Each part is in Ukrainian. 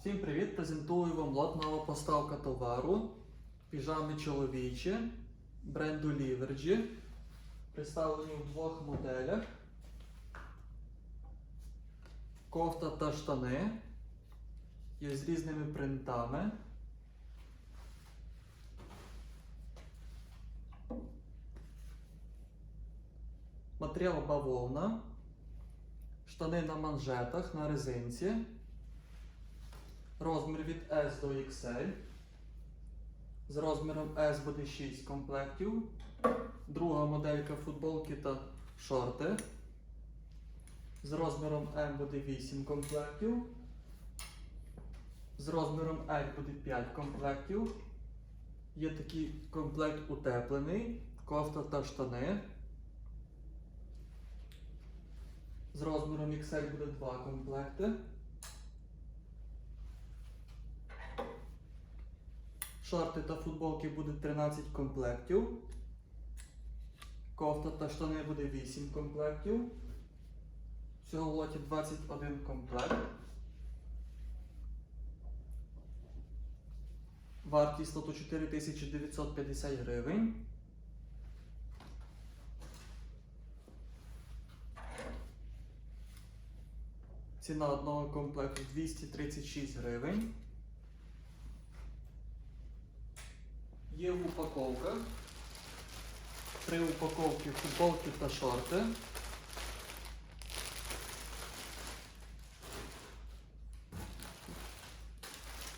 Всім привіт! Презентую вам лот поставка товару. Піжами чоловічі бренду Livergy. Представлені у двох моделях. Кофта та штани. Є з різними принтами. Матеріал бавовна. Штани на манжетах на резинці. Розмір від S до XL. З розміром S буде 6 комплектів. Друга моделька футболки та шорти. З розміром M буде 8 комплектів. З розміром L буде 5 комплектів. Є такий комплект утеплений, кофта та штани. З розміром XL буде 2 комплекти. Шорти та футболки буде 13 комплектів. Кофта та штани буде 8 комплектів. Всього в лоті 21 комплект. Вартість лоту 4950 гривень. Ціна одного комплекту 236 гривень. Є в упаковках. Три упаковки футболки та шорти.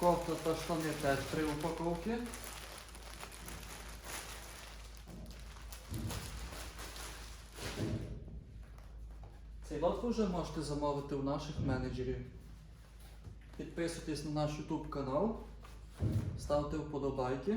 Кофта та штани теж три упаковки. Цей лот ви вже можете замовити у наших менеджерів. Підписуйтесь на наш YouTube канал, ставте вподобайки,